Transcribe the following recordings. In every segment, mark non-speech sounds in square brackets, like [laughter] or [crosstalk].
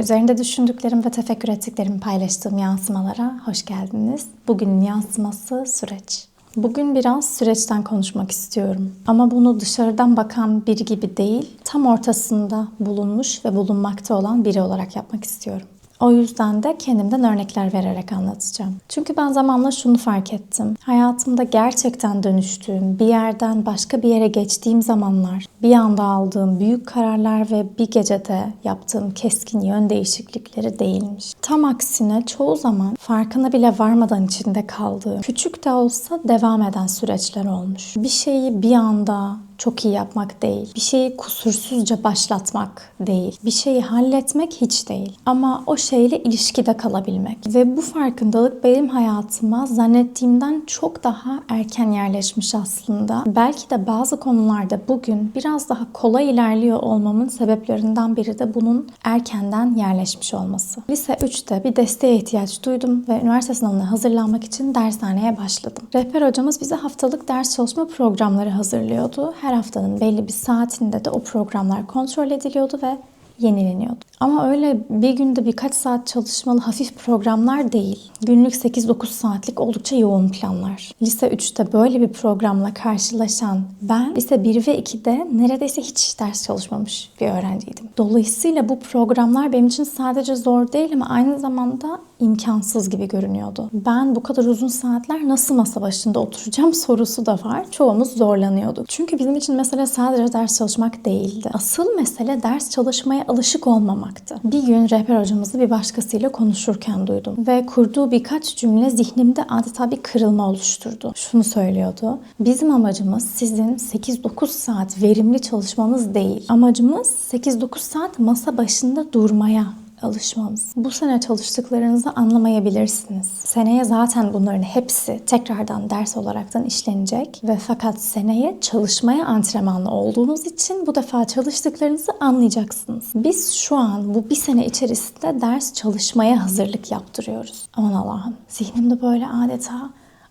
Üzerinde düşündüklerim ve tefekkür ettiklerimi paylaştığım yansımalara hoş geldiniz. Bugünün yansıması süreç. Bugün biraz süreçten konuşmak istiyorum. Ama bunu dışarıdan bakan biri gibi değil, tam ortasında bulunmuş ve bulunmakta olan biri olarak yapmak istiyorum. O yüzden de kendimden örnekler vererek anlatacağım. Çünkü ben zamanla şunu fark ettim. Hayatımda gerçekten dönüştüğüm, bir yerden başka bir yere geçtiğim zamanlar, bir anda aldığım büyük kararlar ve bir gecede yaptığım keskin yön değişiklikleri değilmiş. Tam aksine çoğu zaman farkına bile varmadan içinde kaldığım, küçük de olsa devam eden süreçler olmuş. Bir şeyi bir anda çok iyi yapmak değil. Bir şeyi kusursuzca başlatmak değil. Bir şeyi halletmek hiç değil. Ama o şeyle ilişkide kalabilmek. Ve bu farkındalık benim hayatıma zannettiğimden çok daha erken yerleşmiş aslında. Belki de bazı konularda bugün biraz daha kolay ilerliyor olmamın sebeplerinden biri de bunun erkenden yerleşmiş olması. Lise 3'te bir desteğe ihtiyaç duydum ve üniversite sınavına hazırlanmak için dershaneye başladım. Rehber hocamız bize haftalık ders çalışma programları hazırlıyordu. Her haftanın belli bir saatinde de o programlar kontrol ediliyordu ve yenileniyordu. Ama öyle bir günde birkaç saat çalışmalı hafif programlar değil. Günlük 8-9 saatlik oldukça yoğun planlar. Lise 3'te böyle bir programla karşılaşan ben lise 1 ve 2'de neredeyse hiç ders çalışmamış bir öğrenciydim. Dolayısıyla bu programlar benim için sadece zor değil ama aynı zamanda imkansız gibi görünüyordu. Ben bu kadar uzun saatler nasıl masa başında oturacağım [laughs] sorusu da var. Çoğumuz zorlanıyorduk. Çünkü bizim için mesele sadece ders çalışmak değildi. Asıl mesele ders çalışmaya alışık olmamaktı. Bir gün rehber hocamızı bir başkasıyla konuşurken duydum ve kurduğu birkaç cümle zihnimde adeta bir kırılma oluşturdu. Şunu söylüyordu. Bizim amacımız sizin 8-9 saat verimli çalışmanız değil. Amacımız 8-9 saat masa başında durmaya alışmanız. Bu sene çalıştıklarınızı anlamayabilirsiniz. Seneye zaten bunların hepsi tekrardan ders olaraktan işlenecek ve fakat seneye çalışmaya antrenmanlı olduğunuz için bu defa çalıştıklarınızı anlayacaksınız. Biz şu an bu bir sene içerisinde ders çalışmaya hazırlık yaptırıyoruz. Aman Allah'ım zihnimde böyle adeta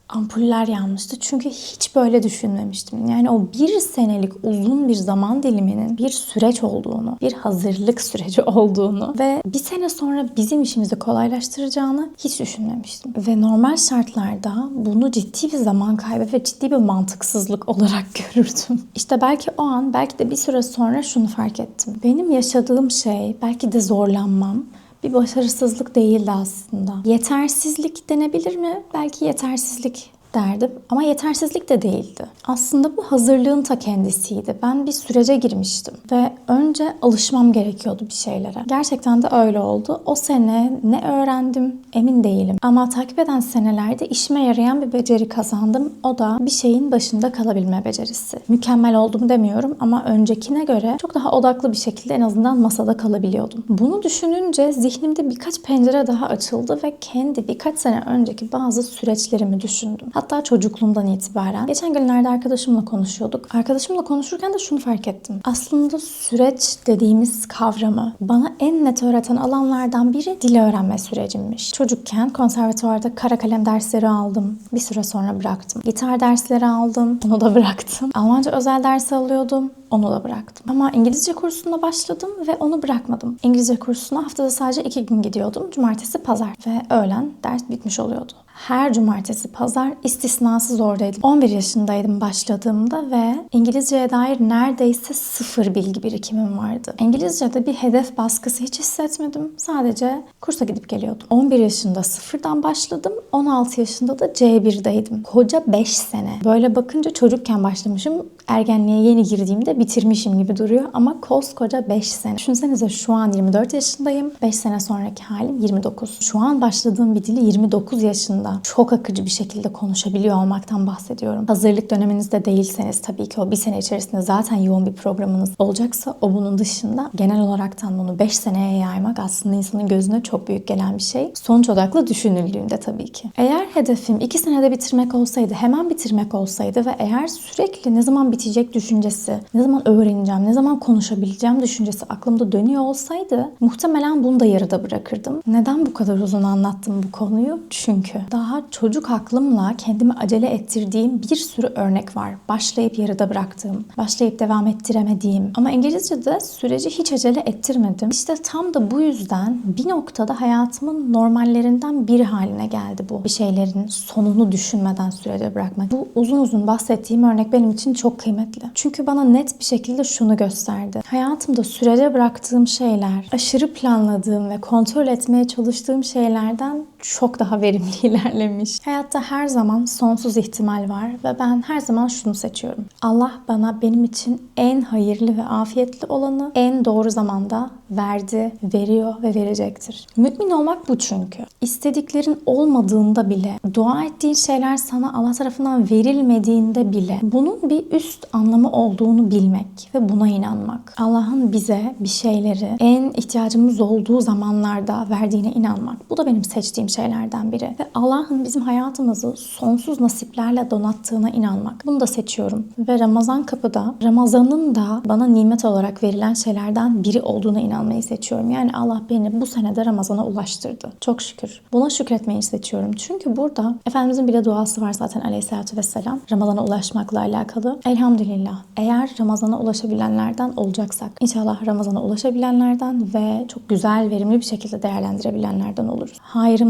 ampuller yanmıştı. Çünkü hiç böyle düşünmemiştim. Yani o bir senelik uzun bir zaman diliminin bir süreç olduğunu, bir hazırlık süreci [laughs] olduğunu ve bir sene sonra bizim işimizi kolaylaştıracağını hiç düşünmemiştim. Ve normal şartlarda bunu ciddi bir zaman kaybı ve ciddi bir mantıksızlık [laughs] olarak görürdüm. İşte belki o an, belki de bir süre sonra şunu fark ettim. Benim yaşadığım şey, belki de zorlanmam, bir başarısızlık değildi aslında. Yetersizlik denebilir mi? Belki yetersizlik derdim ama yetersizlik de değildi. Aslında bu hazırlığın ta kendisiydi. Ben bir sürece girmiştim ve önce alışmam gerekiyordu bir şeylere. Gerçekten de öyle oldu. O sene ne öğrendim emin değilim. Ama takip eden senelerde işime yarayan bir beceri kazandım. O da bir şeyin başında kalabilme becerisi. Mükemmel oldum demiyorum ama öncekine göre çok daha odaklı bir şekilde en azından masada kalabiliyordum. Bunu düşününce zihnimde birkaç pencere daha açıldı ve kendi birkaç sene önceki bazı süreçlerimi düşündüm. Hatta çocukluğumdan itibaren. Geçen günlerde arkadaşımla konuşuyorduk. Arkadaşımla konuşurken de şunu fark ettim. Aslında süreç dediğimiz kavramı bana en net öğreten alanlardan biri dil öğrenme sürecimmiş. Çocukken konservatuvarda kara kalem dersleri aldım. Bir süre sonra bıraktım. Gitar dersleri aldım. Onu da [laughs] bıraktım. Almanca özel dersi alıyordum. Onu da bıraktım. Ama İngilizce kursuna başladım ve onu bırakmadım. İngilizce kursuna haftada sadece iki gün gidiyordum. Cumartesi, pazar ve öğlen ders bitmiş oluyordu. Her cumartesi, pazar istisnasız oradaydım. 11 yaşındaydım başladığımda ve İngilizceye dair neredeyse sıfır bilgi birikimim vardı. İngilizce'de bir hedef baskısı hiç hissetmedim. Sadece kursa gidip geliyordum. 11 yaşında sıfırdan başladım. 16 yaşında da C1'deydim. Koca 5 sene. Böyle bakınca çocukken başlamışım. Ergenliğe yeni girdiğimde bitirmişim gibi duruyor ama koskoca 5 sene. Düşünsenize şu an 24 yaşındayım. 5 sene sonraki halim 29. Şu an başladığım bir dili 29 yaşında çok akıcı bir şekilde konuşabiliyor olmaktan bahsediyorum. Hazırlık döneminizde değilseniz tabii ki o bir sene içerisinde zaten yoğun bir programınız olacaksa o bunun dışında genel olaraktan bunu 5 seneye yaymak aslında insanın gözüne çok büyük gelen bir şey. Sonuç odaklı düşünüldüğünde tabii ki. Eğer hedefim 2 senede bitirmek olsaydı, hemen bitirmek olsaydı ve eğer sürekli ne zaman bitecek düşüncesi, ne zaman öğreneceğim, ne zaman konuşabileceğim düşüncesi aklımda dönüyor olsaydı muhtemelen bunu da yarıda bırakırdım. Neden bu kadar uzun anlattım bu konuyu? Çünkü daha çocuk aklımla kendimi acele ettirdiğim bir sürü örnek var. Başlayıp yarıda bıraktığım, başlayıp devam ettiremediğim. Ama İngilizce'de süreci hiç acele ettirmedim. İşte tam da bu yüzden bir noktada hayatımın normallerinden biri haline geldi bu. Bir şeylerin sonunu düşünmeden sürece bırakmak. Bu uzun uzun bahsettiğim örnek benim için çok kıymetli. Çünkü bana net bir şekilde şunu gösterdi. Hayatımda sürece bıraktığım şeyler, aşırı planladığım ve kontrol etmeye çalıştığım şeylerden çok daha verimli [laughs] ilerlemiş. Hayatta her zaman sonsuz ihtimal var ve ben her zaman şunu seçiyorum. Allah bana benim için en hayırlı ve afiyetli olanı en doğru zamanda verdi, veriyor ve verecektir. Mümin olmak bu çünkü. İstediklerin olmadığında bile, dua ettiğin şeyler sana Allah tarafından verilmediğinde bile bunun bir üst anlamı olduğunu bilmek ve buna inanmak. Allah'ın bize bir şeyleri en ihtiyacımız olduğu zamanlarda verdiğine inanmak. Bu da benim seçtiğim şeylerden biri. Ve Allah'ın bizim hayatımızı sonsuz nasiplerle donattığına inanmak. Bunu da seçiyorum. Ve Ramazan kapıda Ramazan'ın da bana nimet olarak verilen şeylerden biri olduğuna inanmayı seçiyorum. Yani Allah beni bu senede Ramazan'a ulaştırdı. Çok şükür. Buna şükretmeyi seçiyorum. Çünkü burada Efendimizin bile duası var zaten aleyhissalatü vesselam. Ramazan'a ulaşmakla alakalı. Elhamdülillah. Eğer Ramazan'a ulaşabilenlerden olacaksak inşallah Ramazan'a ulaşabilenlerden ve çok güzel, verimli bir şekilde değerlendirebilenlerden oluruz.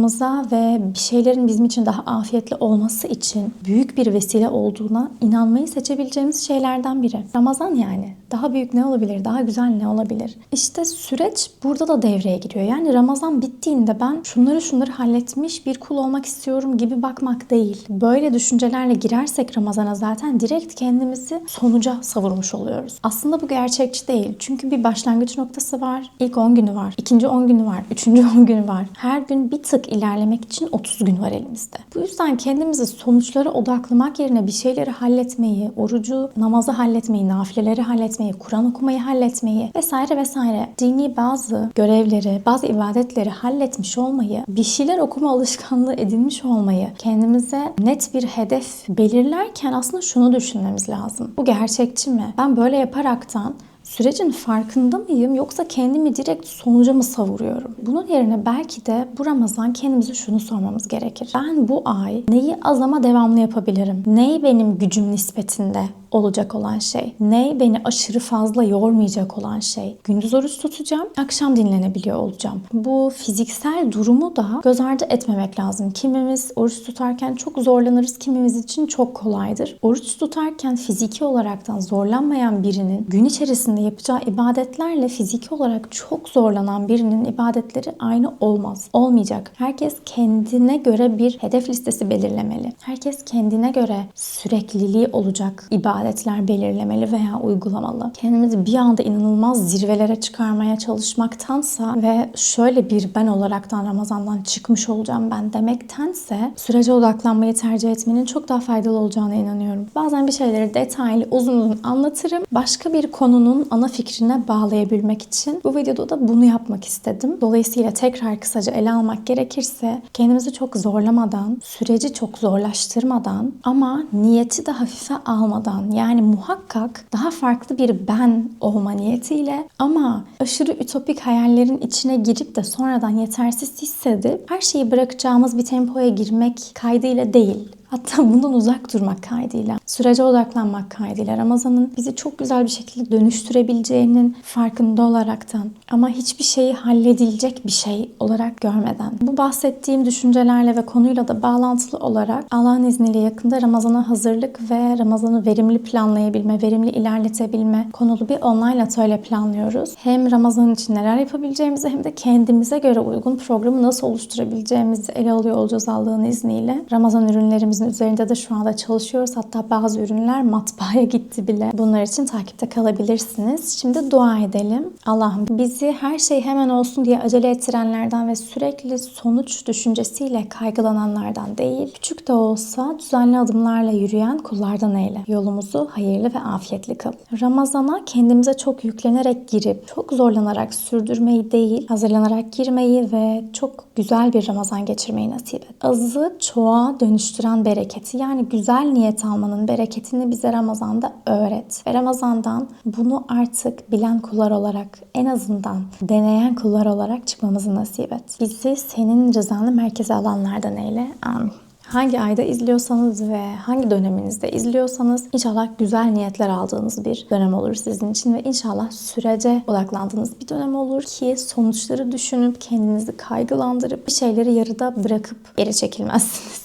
Hayrımıza ve bir şeylerin bizim için daha afiyetli olması için büyük bir vesile olduğuna inanmayı seçebileceğimiz şeylerden biri. Ramazan yani. Daha büyük ne olabilir? Daha güzel ne olabilir? İşte süreç burada da devreye giriyor. Yani Ramazan bittiğinde ben şunları şunları halletmiş bir kul olmak istiyorum gibi bakmak değil. Böyle düşüncelerle girersek Ramazan'a zaten direkt kendimizi sonuca savurmuş oluyoruz. Aslında bu gerçekçi değil. Çünkü bir başlangıç noktası var. İlk 10 günü var. ikinci 10 günü var. Üçüncü [laughs] 10 günü var. Her gün bir tık ilerlemek için 30 gün var elimizde. Bu yüzden kendimizi sonuçlara odaklamak yerine bir şeyleri halletmeyi, orucu, namazı halletmeyi, nafileleri halletmeyi, Kur'an okumayı halletmeyi vesaire vesaire dini bazı görevleri, bazı ibadetleri halletmiş olmayı, bir şeyler okuma alışkanlığı edinmiş olmayı, kendimize net bir hedef belirlerken aslında şunu düşünmemiz lazım. Bu gerçekçi mi? Ben böyle yaparaktan Sürecin farkında mıyım yoksa kendimi direkt sonuca mı savuruyorum? Bunun yerine belki de bu Ramazan kendimize şunu sormamız gerekir. Ben bu ay neyi az ama devamlı yapabilirim? Neyi benim gücüm nispetinde olacak olan şey? Ne beni aşırı fazla yormayacak olan şey? Gündüz oruç tutacağım, akşam dinlenebiliyor olacağım. Bu fiziksel durumu da göz ardı etmemek lazım. Kimimiz oruç tutarken çok zorlanırız, kimimiz için çok kolaydır. Oruç tutarken fiziki olaraktan zorlanmayan birinin gün içerisinde yapacağı ibadetlerle fiziki olarak çok zorlanan birinin ibadetleri aynı olmaz. Olmayacak. Herkes kendine göre bir hedef listesi belirlemeli. Herkes kendine göre sürekliliği olacak ibadet adetler belirlemeli veya uygulamalı. Kendimizi bir anda inanılmaz zirvelere çıkarmaya çalışmaktansa ve şöyle bir ben olaraktan Ramazan'dan çıkmış olacağım ben demektense sürece odaklanmayı tercih etmenin çok daha faydalı olacağına inanıyorum. Bazen bir şeyleri detaylı uzun uzun anlatırım. Başka bir konunun ana fikrine bağlayabilmek için bu videoda da bunu yapmak istedim. Dolayısıyla tekrar kısaca ele almak gerekirse kendimizi çok zorlamadan, süreci çok zorlaştırmadan ama niyeti de hafife almadan yani muhakkak daha farklı bir ben olma niyetiyle ama aşırı ütopik hayallerin içine girip de sonradan yetersiz hissedip her şeyi bırakacağımız bir tempoya girmek kaydıyla değil. Hatta bundan uzak durmak kaydıyla, sürece odaklanmak kaydıyla Ramazan'ın bizi çok güzel bir şekilde dönüştürebileceğinin farkında olaraktan ama hiçbir şeyi halledilecek bir şey olarak görmeden. Bu bahsettiğim düşüncelerle ve konuyla da bağlantılı olarak Allah'ın izniyle yakında Ramazan'a hazırlık ve Ramazan'ı verimli planlayabilme, verimli ilerletebilme konulu bir online atölye planlıyoruz. Hem Ramazan için neler yapabileceğimizi hem de kendimize göre uygun programı nasıl oluşturabileceğimizi ele alıyor olacağız Allah'ın izniyle. Ramazan ürünlerimiz ürünlerimizin üzerinde de şu anda çalışıyoruz. Hatta bazı ürünler matbaaya gitti bile. Bunlar için takipte kalabilirsiniz. Şimdi dua edelim. Allah'ım bizi her şey hemen olsun diye acele ettirenlerden ve sürekli sonuç düşüncesiyle kaygılananlardan değil, küçük de olsa düzenli adımlarla yürüyen kullardan eyle. Yolumuzu hayırlı ve afiyetli kıl. Ramazana kendimize çok yüklenerek girip, çok zorlanarak sürdürmeyi değil, hazırlanarak girmeyi ve çok güzel bir Ramazan geçirmeyi nasip et. Azı çoğa dönüştüren bereketi yani güzel niyet almanın bereketini bize Ramazan'da öğret. Ve Ramazan'dan bunu artık bilen kullar olarak en azından deneyen kullar olarak çıkmamızı nasip et. Bizi senin rızanı merkeze alanlardan eyle. Amin. Hangi ayda izliyorsanız ve hangi döneminizde izliyorsanız inşallah güzel niyetler aldığınız bir dönem olur sizin için ve inşallah sürece odaklandığınız bir dönem olur ki sonuçları düşünüp kendinizi kaygılandırıp bir şeyleri yarıda bırakıp geri çekilmezsiniz.